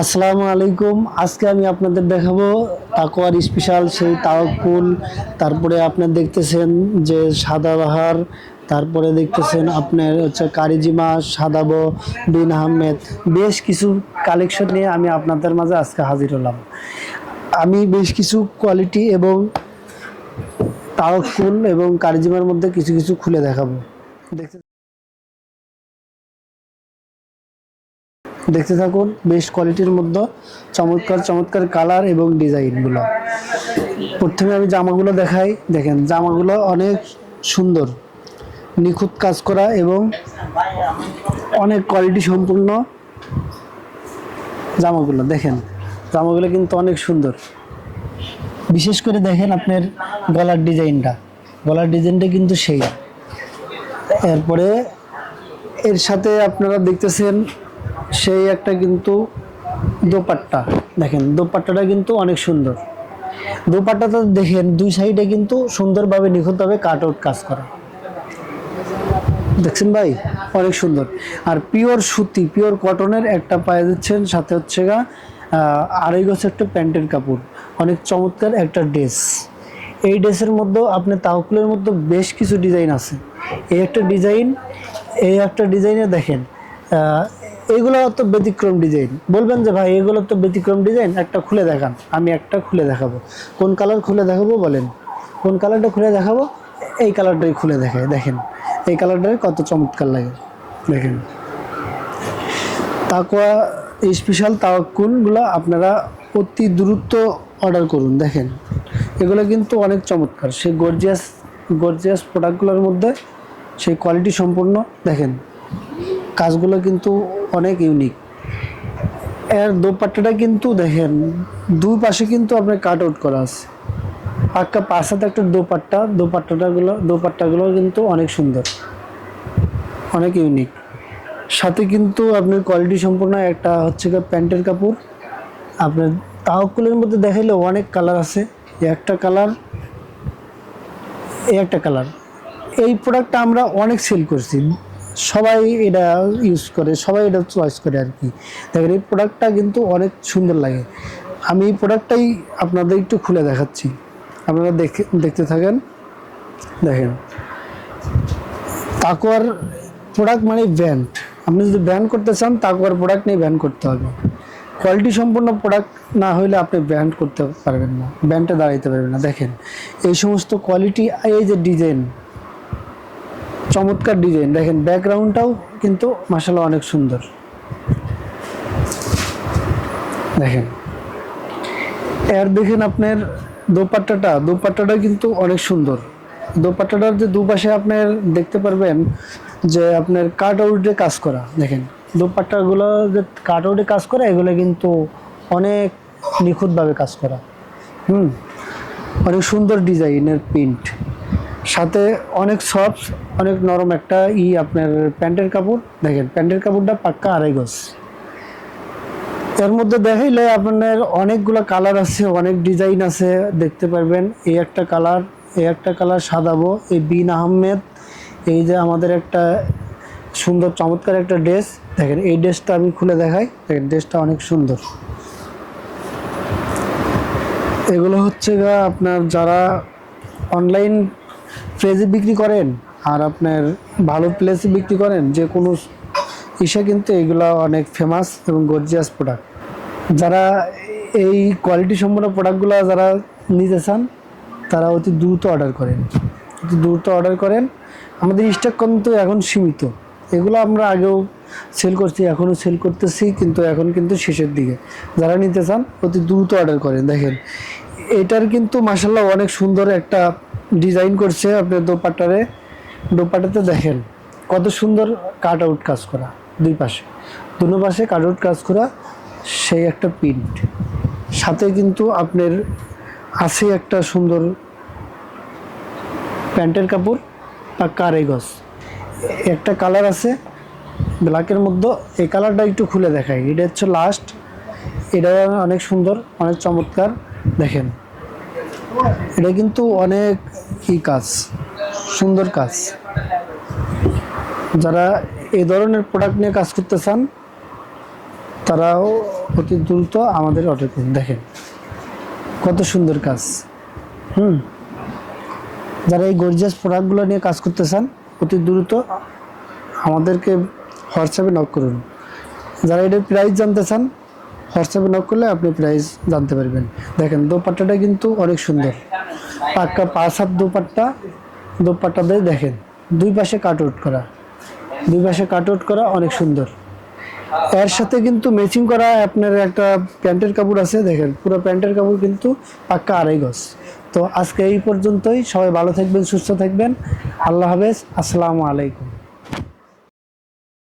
আসসালামু আলাইকুম। আজকে আমি আপনাদের দেখাবো তাকোয়ার স্পেশাল সেই তাওয়াক্কুল তারপরে আপনার দেখতেছেন যে সাদাবাহার তারপরে দেখতেছেন আপনার হচ্ছে কারিজিমা সাদাবো বিন আহমেদ। বেশ কিছু কালেকশন নিয়ে আমি আপনাদের মাঝে আজকে হাজির হলাম। আমি বেশ কিছু কোয়ালিটি এবং তাওয়াক্কুল এবং কারিজিমার মধ্যে কিছু কিছু খুলে দেখাবো। দেখতে দেখতে থাকুন, বেশ কোয়ালিটির মধ্যে চমৎকার চমৎকার কালার এবং ডিজাইনগুলো প্রথমে আমি জামাগুলো দেখাই। দেখেন, জামাগুলো অনেক সুন্দর, নিখুঁত কাজ করা এবং অনেক কোয়ালিটি সম্পূর্ণ জামাগুলো। দেখেন, জামাগুলো কিন্তু অনেক সুন্দর। বিশেষ করে দেখেন আপনার গলার ডিজাইনটা। গলার ডিজাইনটা কিন্তু সেই। এরপরে এর সাথে আপনারা দেখতেছেন সেই একটা কিন্তু দোপাট্টা। দেখেন, দোপাট্টাটা কিন্তু অনেক সুন্দর। দোপাট্টাটা দেখেন, দুই সাইডে কিন্তু সুন্দরভাবে নিখুঁতভাবে কাট আউট কাজ করা। দেখছেন ভাই? অনেক সুন্দর। আর পিওর সুতি, পিওর কটনের একটা পায়ে দিচ্ছেন, সাথে হচ্ছে গা আড়াই গজ একটা প্যান্টের কাপড়। অনেক চমৎকার একটা ড্রেস। এই ড্রেসের মধ্যেও আপনি তাওকুলের মধ্যে বেশ কিছু ডিজাইন আছে। এই একটা ডিজাইন, এই একটা ডিজাইনে দেখেন এগুলো তো ব্যতিক্রম ডিজাইন বলবেন যে ভাই, এগুলো তো ব্যতিক্রম ডিজাইন একটা খুলে দেখান। আমি একটা খুলে দেখাবো। কোন কালার খুলে দেখাবো বলেন? কোন কালারটা খুলে দেখাবো? এই কালারটাই খুলে দেখায়। দেখেন, এই কালারটাই কত চমৎকার লাগে। দেখেন। তাকোয়া স্পেশাল তাওয়াক্কুলগুলো আপনারা অতি দ্রুত অর্ডার করুন। দেখেন, এগুলো কিন্তু অনেক চমৎকার। সেই গর্জিয়াস গর্জিয়াস প্রোডাক্টগুলোর মধ্যে সেই কোয়ালিটি সম্পূর্ণ। দেখেন কাজগুলো কিন্তু অনেক ইউনিক এর দোপাট্টাটা কিন্তু দেখেন, দুই পাশে কিন্তু আপনার কাট আউট করা আছে। পাক্কা পাশাতে একটা দোপাট্টা, দোপাট্টাটাগুলো দোপাট্টাগুলো কিন্তু অনেক সুন্দর, অনেক ইউনিক সাথে কিন্তু আপনার কোয়ালিটি সম্পূর্ণ একটা হচ্ছে প্যান্টের কাপড়। আপনার তাহকুলের মধ্যে দেখাইলে অনেক কালার আছে। একটা কালার এই একটা কালার এই প্রোডাক্টটা আমরা অনেক সেল করছি। সবাই এটা ইউজ করে, সবাই এটা চয়েস করে আর কি। দেখেন, এই প্রোডাক্টটা কিন্তু অনেক সুন্দর লাগে। আমি এই প্রোডাক্টটাই আপনাদের একটু খুলে দেখাচ্ছি। আপনারা দেখে, দেখতে থাকেন। দেখেন তাকুয়ার প্রোডাক্ট মানে ব্র্যান্ড আপনি যদি ব্র্যান্ড করতে চান তাকুয়ার প্রোডাক্ট নিয়ে ব্র্যান্ড করতে হবে। কোয়ালিটি সম্পন্ন প্রোডাক্ট না হলে আপনি ব্যান্ড করতে পারবেন না। ব্র্যান্ডে দাঁড়াইতে পারবেন না। দেখেন, এই সমস্ত কোয়ালিটি এই যে ডিজাইন চমৎকার ডিজাইন। দেখেন ব্যাকগ্রাউন্ডটাও কিন্তু মাসাল্লাহ অনেক সুন্দর। দেখেন। এর দেখেন আপনার দোপাট্টাটা দোপাট্টাটা কিন্তু অনেক সুন্দর। দোপাট্টাটার যে দুপাশে আপনার দেখতে পারবেন যে আপনার কাট আউটে কাজ করা। দেখেন, দোপাট্টাগুলো যে কাট আউটে কাজ করা, এগুলো কিন্তু অনেক নিখুঁতভাবে কাজ করা। হুম? অনেক সুন্দর ডিজাইনের প্রিন্ট। সাথে অনেক সফট অনেক নরম একটা ই আপনার প্যান্টের কাপড়। দেখেন, প্যান্টের কাপড়টা পাক্কা আড়াই গজ। এর মধ্যে দেখাইলে আপনার অনেকগুলো কালার আছে, অনেক ডিজাইন আছে, দেখতে পারবেন। এই একটা কালার এই একটা কালার সাদাবো এই বিন আহমেদ, এই যে আমাদের একটা সুন্দর চমৎকার একটা ড্রেস দেখেন, এই ড্রেসটা আমি খুলে দেখাই। দেখেন ড্রেসটা অনেক সুন্দর। এগুলো হচ্ছে আপনার যারা অনলাইন প্লেসে বিক্রি করেন আর আপনার ভালো প্লেসে বিক্রি করেন, যে কোনো ইসে কিন্তু এগুলো অনেক ফেমাস এবং গর্জিয়াস প্রোডাক্ট যারা এই কোয়ালিটি সম্পন্ন প্রোডাক্টগুলো যারা নিতে চান, তারা অতি দ্রুত অর্ডার করেন। অতি দ্রুত অর্ডার করেন। আমাদের স্টক কিন্তু এখন সীমিত। এগুলো আমরা আগেও সেল করছি, এখনও সেল করতেছি, কিন্তু এখন কিন্তু শেষের দিকে। যারা নিতে চান, অতি দ্রুত অর্ডার করেন। দেখেন, এটার কিন্তু মাসাল্লাহ অনেক সুন্দর একটা ডিজাইন করছে আপনার দোপাট্টারে। দোপাট্টাতে দেখেন কত সুন্দর কাট আউট কাজ করা দুই পাশে। দুনো পাশে কাট আউট কাজ করা সেই একটা প্রিন্ট। সাথে কিন্তু আপনার আছে একটা সুন্দর প্যান্টের কাপড় পাক্কা আড়াই গজ একটা কালার আছে ব্ল্যাকের মধ্যে। এই কালারটা একটু খুলে দেখাই। এটা হচ্ছে লাস্ট। এটা অনেক সুন্দর, অনেক চমৎকার। দেখেন। এটা কিন্তু অনেক ই কাজ, সুন্দর কাজ। যারা এই ধরনের প্রোডাক্ট নিয়ে কাজ করতে চান, তারাও অতি দ্রুত আমাদের অর্ডার করুন দেখেন কত সুন্দর কাজ। হুম। যারা এই গর্জিয়াস প্রোডাক্টগুলো নিয়ে কাজ করতে চান, অতি দ্রুত আমাদেরকে হোয়াটসঅ্যাপে নক করুন। যারা এটার প্রাইস জানতে চান হোয়াটসঅ্যাপে নক করলে আপনি প্রাইস জানতে পারবেন। দেখেন, দোপাট্টাটা কিন্তু অনেক সুন্দর। পাক্কা পাঁচ হাত দোপাট্টা দোপাট্টা দিয়ে দেখেন, দুই পাশে কাট আউট করা। দুই পাশে কাট আউট করা অনেক সুন্দর। এর সাথে কিন্তু ম্যাচিং করা আপনার একটা প্যান্টের কাপড় আছে, দেখেন, পুরো প্যান্টের কাপড় কিন্তু পাক্কা আড়াই গজ। তো আজকে এই পর্যন্তই। সবাই ভালো থাকবেন, সুস্থ থাকবেন। আল্লাহ হাফেজ। আসসালামু আলাইকুম।